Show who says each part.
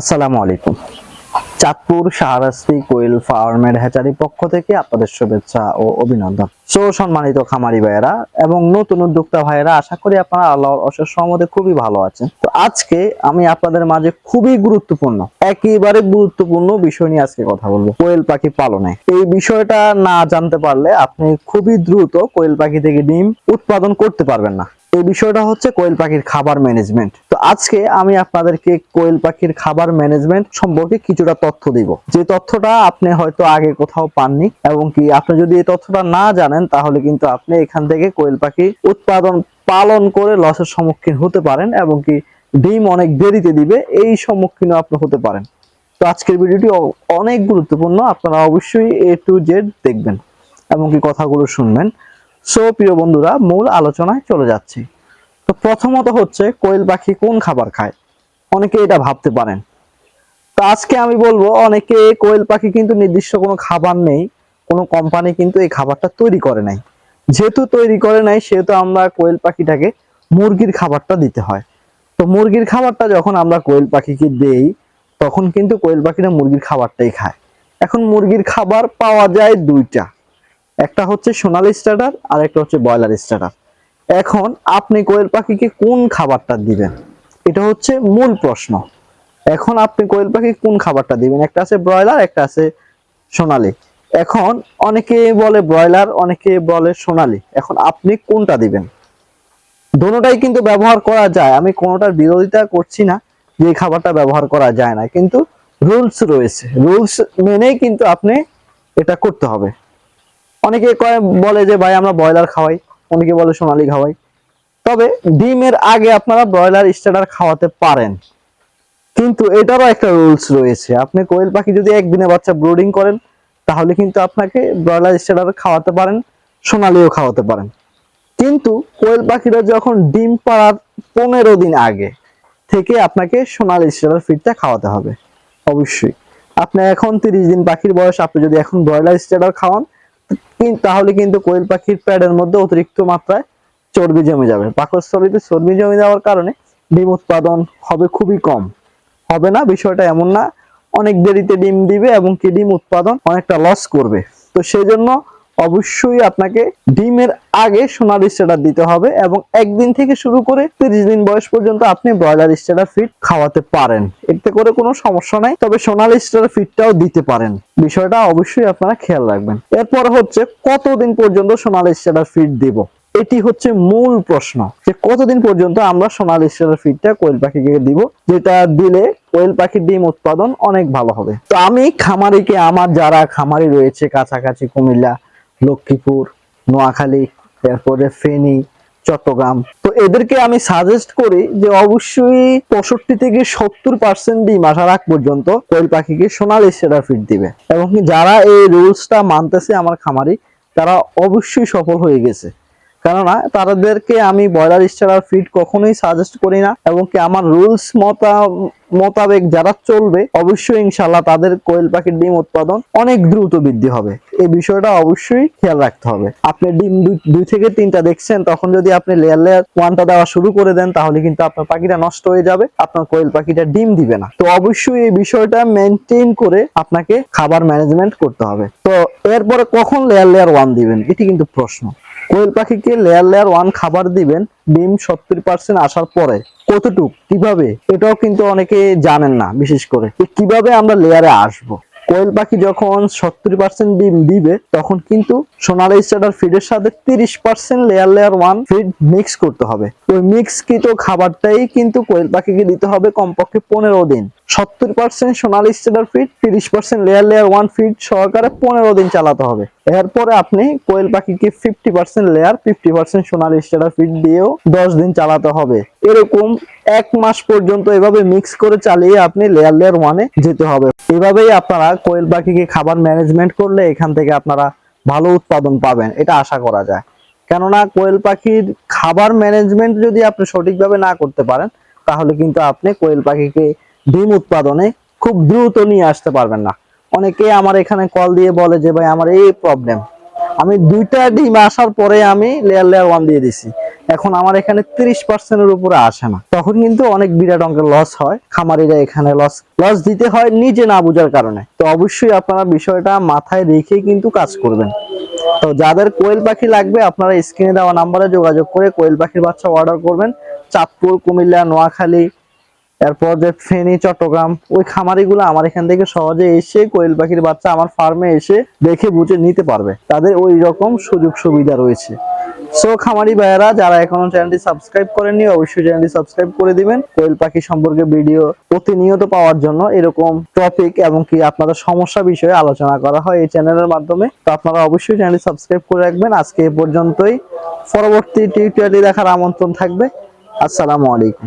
Speaker 1: আসসালামু আলাইকুম। চাঁদপুর শাহরাস্তি কোয়েল ফার্মের হ্যাচারি পক্ষ থেকে আপনাদের শুভেচ্ছা ও অভিনন্দন। সো, সম্মানিত খামারি ভাইয়েরা এবং নতুন উদ্যোক্তা ভাইয়েরা, আশা করি আপনারা আল্লাহর অশেষ সহমতে খুবই ভালো আছেন। তো আজকে আমি আপনাদের মাঝে খুবই গুরুত্বপূর্ণ, একেবারে গুরুত্বপূর্ণ বিষয় নিয়ে আজকে কথা বলব, কোয়েল পাখি পালনে। এই বিষয়টা না জানতে পারলে আপনি খুবই দ্রুত কোয়েল পাখি থেকে ডিম উৎপাদন করতে পারবেন না। এই বিষয়টা হচ্ছে কোয়েল পাখির খাবার ম্যানেজমেন্ট তো আজকে আমি আপনাদেরকে কোয়েল পাখির খাবার ম্যানেজমেন্ট সম্পর্কে কিছুটা তথ্য দিব। যে তথ্যটা আপনি হয়তো আগে কোথাও পাননি এবং কি আপনি যদি এই তথ্যটা না জানেন, তাহলে কিন্তু আপনি এখান থেকে কোয়েল পাখি উৎপাদন পালন করে লসের সম্মুখীন হতে পারেন এবং কি ডিম অনেক দেরিতে দিবে, এই সম্মুখীনও আপনি হতে পারেন। তো আজকের ভিডিওটি অনেক গুরুত্বপূর্ণ, আপনারা অবশ্যই এ টু জেড দেখবেন এবং কি কথাগুলো শুনবেন। সো প্রিয় বন্ধুরা, মূল আলোচনায় চলে যাচ্ছি। তো প্রথমত হচ্ছে, কোয়েল পাখি কোন খাবার খায়? অনেকে এটা ভাবতে পারেন। তো আজকে আমি বলব, অনেকে কোয়েল পাখি কিন্তু নির্দিষ্ট কোনো খাবার নেই, কোনো কোম্পানি কিন্তু এই খাবারটা তৈরি করে নাই। যেহেতু তৈরি করে নাই, সেহেতু আমরা কোয়েল পাখিটাকে মুরগির খাবারটা দিতে হয়। তো মুরগির খাবারটা যখন আমরা কোয়েল পাখিকে দেই, তখন কিন্তু কোয়েল পাখিটা মুরগির খাবারটাই খায়। এখন মুরগির খাবার পাওয়া যায় দুইটা। একটা হচ্ছে সোনালি স্টার্টার আর একটা হচ্ছে ব্রয়লার স্টার্টার। এখন আপনি কোয়েল পাখিকে কোন খাবারটা দিবেন? এটা হচ্ছে মূল প্রশ্ন। এখন আপনি কোয়েল পাখি কোন খাবারটা দিবেন? একটা আছে ব্রয়লার, একটা আছে সোনালি। এখন অনেকে বলে ব্রয়লার, অনেকে বলে সোনালি। এখন আপনি কোনটা দিবেন? দোনোটাই কিন্তু ব্যবহার করা যায়। আমি কোনোটার বিরোধিতা করছি না যে খাবারটা ব্যবহার করা যায় না। কিন্তু রুলস রয়েছে। রুলস মেনেই কিন্তু আপনি এটা করতে হবে। অনেকে বলে যে, ভাই, আমরা ব্রয়লার খাওয়াই। অনেকে বলে, সোনালি খাওয়াই। তবে ডিমের আগে আপনারা ব্রয়লার স্টার্টার খাওয়াতে পারেন। কিন্তু এটারও একটা রুলস রয়েছে। আপনি কোয়েল পাখি যদি একদিনে বাচ্চা ব্রোডিং করেন, তাহলে কিন্তু আপনাকে ব্রয়লার স্টার্টার খাওয়াতে পারেন, সোনালিও খাওয়াতে পারেন। কিন্তু কোয়েল পাখিরা যখন ডিম পাড়ার পনেরো দিন আগে থেকে আপনাকে সোনালি স্টার্টার ফিডটা খাওয়াতে হবে, অবশ্যই। আপনি এখন তিরিশ দিন পাখির বয়স, আপনি যদি এখন ব্রয়লার স্টার্টার খাওয়ান তাহলে কিন্তু কোয়েল পাখির প্যাডের মধ্যে অতিরিক্ত মাত্রায় চর্বি জমে যাবে। পাকস্থলীতে চর্বি জমে যাওয়ার কারণে ডিম উৎপাদন হবে খুবই কম। হবে না, বিষয়টা এমন না। অনেক দেরিতে ডিম দিবে এবং কি ডিম উৎপাদন অনেকটা লস করবে। তো সেই জন্য অবশ্যই আপনাকে ডিমের আগে সোনার স্টার্টার দিতে হবে এবং একদিন থেকে শুরু করে তিরিশ দিন বয়স পর্যন্ত আপনি ব্রয়লার স্টার্টার ফিড খাওয়াতে পারেন। এতে করে কোনো সমস্যা নাই, তবে সোনালি স্টার্টার ফিডটাও দিতে পারেন। বিষয়টা অবশ্যই আপনারা খেয়াল রাখবেন। এরপর হচ্ছে কতদিন পর্যন্ত সোনালি স্টার্টার ফিড দিব? এটি হচ্ছে মূল প্রশ্ন যে কতদিন পর্যন্ত আমরা সোনালি স্টারের ফিডটা কোয়েল পাখিকে দিব, যেটা দিলে কোয়েল পাখির ডিম উৎপাদন অনেক ভালো হবে। তো আমি খামারিকে, আমার যারা খামারি রয়েছে, কাছাকাছি কুমিল্লা লক্ষ্মীপুর, নোয়াখালী, এরপরে ফেনী, চট্টগ্রাম। তো এদেরকে আমি সাজেস্ট করি যে অবশ্যই পঁয়ষট্টি থেকে সত্তর পার্সেন্ট ডিম আসার আগ পর্যন্ত কোয়েল পাখিকে সোনালি সেরা ফিট দিবে। এবং যারা এই রুলসটা মানতেছে আমার খামারি, তারা অবশ্যই সফল হয়ে গেছে। কেননা তাদেরকে আমি ব্রয়লার স্টারার ফিড কখনোই সাজেস্ট করি না, এবং কি আমার রুলস মতা, মোতাবেক যারা চলবে, অবশ্যই ইনশাল্লাহ তাদের কোয়েল পাখির ডিম উৎপাদন অনেক দ্রুত বৃদ্ধি হবে। এই বিষয়টা অবশ্যই খেয়াল রাখতে হবে। আপনি ডিম দুই- থেকে তিনটা দেখছেন, তখন যদি আপনি লেয়ার লেয়ার ওয়ানটা দেওয়া শুরু করে দেন, তাহলে কিন্তু আপনার পাখিটা নষ্ট হয়ে যাবে, আপনার কোয়েল পাখিটা ডিম দিবে না। তো অবশ্যই এই বিষয়টা মেনটেন করে আপনাকে খাবার ম্যানেজমেন্ট করতে হবে। তো এরপরে কখন লেয়ার লেয়ার ওয়ান দিবেন? এটি কিন্তু প্রশ্ন। কোয়েল পাখিকে লেয়ার লেয়ার ওয়ান খাবার দিবেন, ডিম সত্তর পার্সেন্ট আসার পরে। কতটুক? কীভাবে? এটাও কিন্তু অনেকে জানেন না, বিশেষ করে। কীভাবে আমরা লেয়ারে আসব? কোয়েল পাখি যখন সত্তর পার্সেন্ট ডিম দিবে, তখন কিন্তু সোনালি স্টার্টার ফিডের সাথে তিরিশ percent layer layer one feed mix করতে হবে। ওই মিক্স কৃত খাবারটাই কিন্তু কোয়েল পাখিকে দিতে হবে কমপক্ষে পনেরো দিন। সত্তর পার্সেন্ট সোনালি স্টার্টার ফিড তিরিশ percent layer layer one feed সহকারে পনেরো দিন চালাতে হবে। এরপরে আপনি কোয়েল পাখিকে fifty percent layer fifty percent সোনালি স্টার্টার ফিড দিয়েও দশ দিন চালাতে হবে। এরকম এক মাস পর্যন্ত এভাবে মিক্স করে চালিয়ে আপনি লেয়ার লেয়ার ওয়ানে যেতে হবে। এভাবেই আপনারা কোয়েল পাখিকে খাবার ম্যানেজমেন্ট করলে এখান থেকে আপনারা ভালো উৎপাদন পাবেন, এটা আশা করা যায়। কেননা কোয়েল পাখির খাবার ম্যানেজমেন্ট যদি আপনি সঠিকভাবে না করতে পারেন, তাহলে কিন্তু আপনি কোয়েল পাখিকে ডিম উৎপাদনে খুব দ্রুত নিয়ে আসতে পারবেন না। অনেকে আমার এখানে কল দিয়ে বলে যে, ভাই, আমার এই প্রবলেম আমি দুইটা ডিম আসার পরে আমি লেয়ার লেয়ার ওয়ান দিয়ে দিছি। এখন আমার এখানে তিরিশ পার্সেন্টের উপরে আসে না। তখন কিন্তু অনেক বিরাট অঙ্কের লস হয়। খামারিরা এখানে লস লস দিতে হয় নিজে না বোঝার কারণে। তো অবশ্যই আপনারা বিষয়টা মাথায় রেখে কিন্তু কাজ করবেন। তো যাদের কোয়েল পাখি লাগবে, আপনারা স্ক্রিনে দেওয়া নাম্বারে যোগাযোগ করে কোয়েল পাখির বাচ্চা অর্ডার করবেন। চাঁদপুর, কুমিল্লা, নোয়াখালী এরপর যে ফেনী, চট্টগ্রাম, ওই খামারিগুলো আমার এখান থেকে সহজে এসে কোয়েল পাখির বাচ্চা আমার ফার্মে এসে দেখে বুঝে নিতে পারবে। তাদের ওই রকম সুযোগ সুবিধা রয়েছে। সো খামারি ভাইয়েরা, যারা এখনও চ্যানেলটি সাবস্ক্রাইব করেননি, অবশ্যই চ্যানেলটি সাবস্ক্রাইব করে দিবেন। কোয়েল পাখি সম্পর্কে ভিডিও প্রতিনিয়ত পাওয়ার জন্য এরকম টপিক এবং কি আপনাদের সমস্যা বিষয়ে আলোচনা করা হয় এই চ্যানেলের মাধ্যমে। তো আপনারা অবশ্যই চ্যানেলটি সাবস্ক্রাইব করে রাখবেন। আজকে এ পর্যন্তই। পরবর্তী টিউটোরিয়ালটি দেখার আমন্ত্রণ থাকবে। আসসালামু আলাইকুম।